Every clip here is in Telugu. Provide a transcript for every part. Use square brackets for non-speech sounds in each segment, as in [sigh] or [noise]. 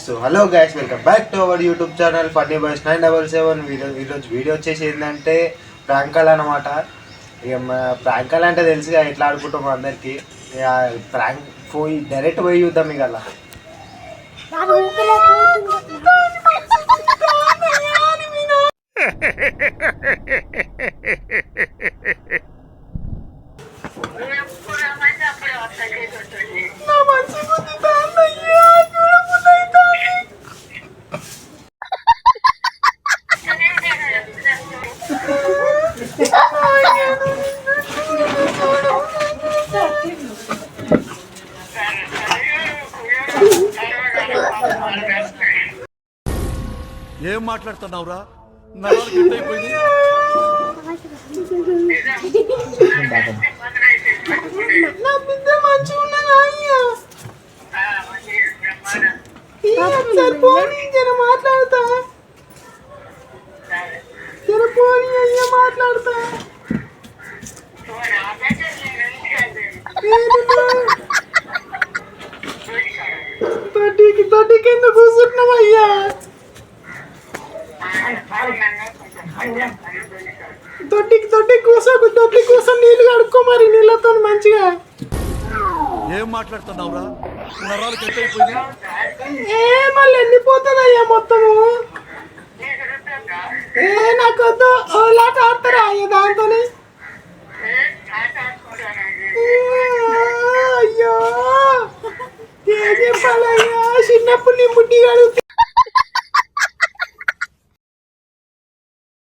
So hello guys welcome back to our YouTube channel funny boys nine double seven video ఈరోజు వీడియో వచ్చేసి ఏంటంటే ప్రాంకాలు అనమాట ఇక ప్రాంకాలు అంటే తెలుసుగా ఎట్లా ఆడుకుంటాం అందరికి. ఇక ప్రాంక్ పోయి డైరెక్ట్ పోయి చూద్దాం ఇక అలా. [laughs] మాట్లాడుతున్నావురా? నరాలు కట్ అయిపోయింది నా బిడ్డ మంచిగా ఉన్నదా అయ్యా ఈ ఒకసారి పోనీ జర మాట్లాడతా. జర పోనీ అయ్యా మాట్లాడతా తొట్టికి తొట్టి కింద కూర్చుంటున్నాం అయ్యా తొట్టికి తొట్టి కూసోకు కూర్చొని నీళ్ళు కడుక్కో మరి నీళ్ళతో మంచిగా. ఏం మాట్లాడుతున్నావురా? నరాలు కట్ అయిపోయింది ఏ మళ్ళీ వెళ్ళిపోతుంది అయ్యా మొత్తము. ఏ నాకొద్దు ఓలాట ఆడతారా అయ్యా దాంతో అయ్యో. ఏం చెప్పాలయ్యా? చిన్నప్పుడు నీ కడుగుతా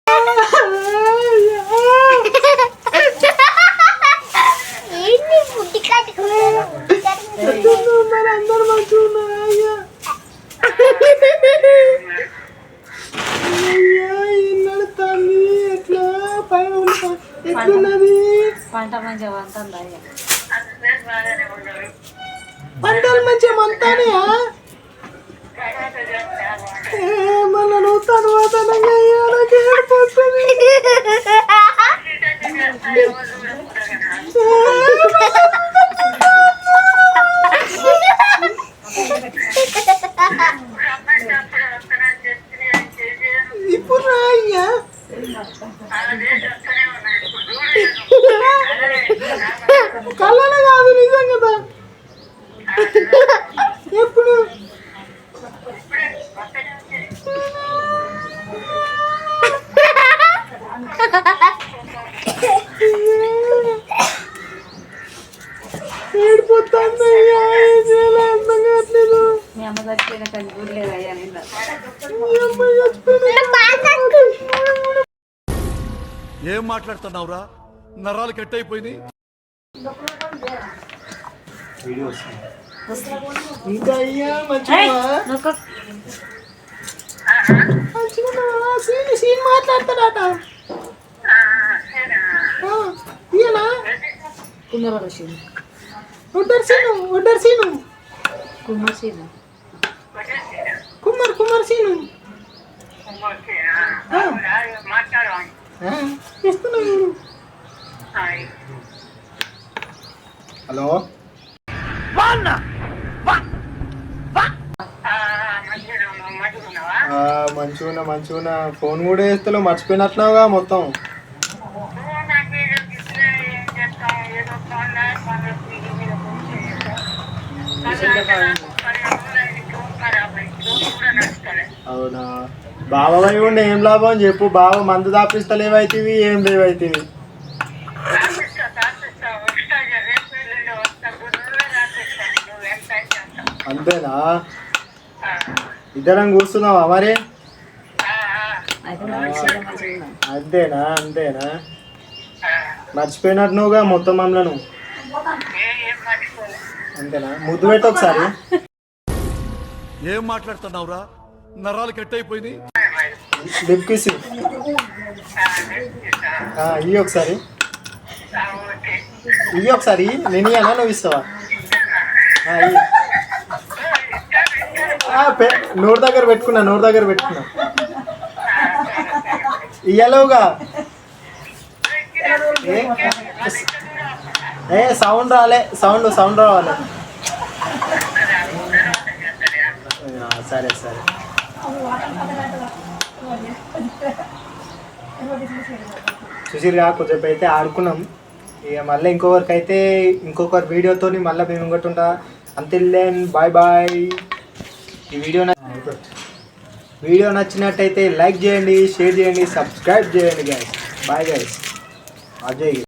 ఏంటి పుట్టి కట్టుకున్నాను మరి అందరు మంచిగా ఉన్నారా అయ్యా అయ్యా ఏం నడుస్తుంది ఎట్లా పైన ఉన్న- ఎట్లున్నది పంట మంచిగా వంతుందా. పంటలు మంచిగా మంతానయా మళ్ళీ నువ్వు తర్వాత నాకు ఏడిపోతుంది ఇప్పుడు రా అయ్యా కళ్ళనే కాదు నిజం కదా ఎప్పుడు? ఏడిపోతుంది అయ్యా ఏం చేయాలి అర్థం కావట్లేదు మీ అమ్మ చచ్చిపోయిన చూడలేదు అయ్యా నిన్న? చచ్చిపోయింది. ఏం మాట్లాడుతున్నావురా? నరాలు కట్ అయిపోయింది సీన్ సీన్ మాట్లాడతాడట ఆ, ఈయనా కుందరడు వచ్చింది ఉడ్డర్ సీను ఉడ్డర్ సీను. కుమ్మర్ కుమ్మర్ సీను. హలో మంచిగా మంచిగా ఫోన్ కూడా వేస్తలేవు మర్చిపోయినట్టున్నావుగా మొత్తం. అవునా? బావ పోయి ఉండి ఏం లాభం చెప్పు. బావ మందు దాపిస్తలేవైతివి ఏం లేవైతివి. అంతేనా? ఇద్దరం కూర్చున్నావా మరి? అంతేనా అంతేనా? మర్చిపోయినట్టున్నావుగా మొత్తం మమ్మలను. అంతేనా? ముద్దు పెట్టు ఒకసారి. ఏం మాట్లాడుతున్నావురా? నరాలు కట్ అయిపోయింది లిప్కిసి ఇవి ఒకసారి. ఇవి ఒకసారి నేను ఇయ్యనా? నువ్వు ఇస్తావా? నోరు దగ్గర పెట్టుకున్నా నోరు దగ్గర పెట్టుకున్నా. ఇయ్యలేవుగా. ఏ? సౌండ్ రాలే సౌండ్ సౌండ్ రావాలి. సరే సరే. చూసిరుగా కొంచెం అయితే ఆడుకున్నాం. ఇక మళ్ళీ ఇంకొకరికి అయితే ఇంకొకరి వీడియోతో మళ్ళీ మేము ఇంకోటి ఉంటా. అంతిల్లెన్ బాయ్ బాయ్. ఈ వీడియో వీడియో నచ్చినట్టయితే లైక్ చేయండి షేర్ చేయండి సబ్స్క్రైబ్ చేయండి గైస్ బాయ్ గైస్ అజయ్.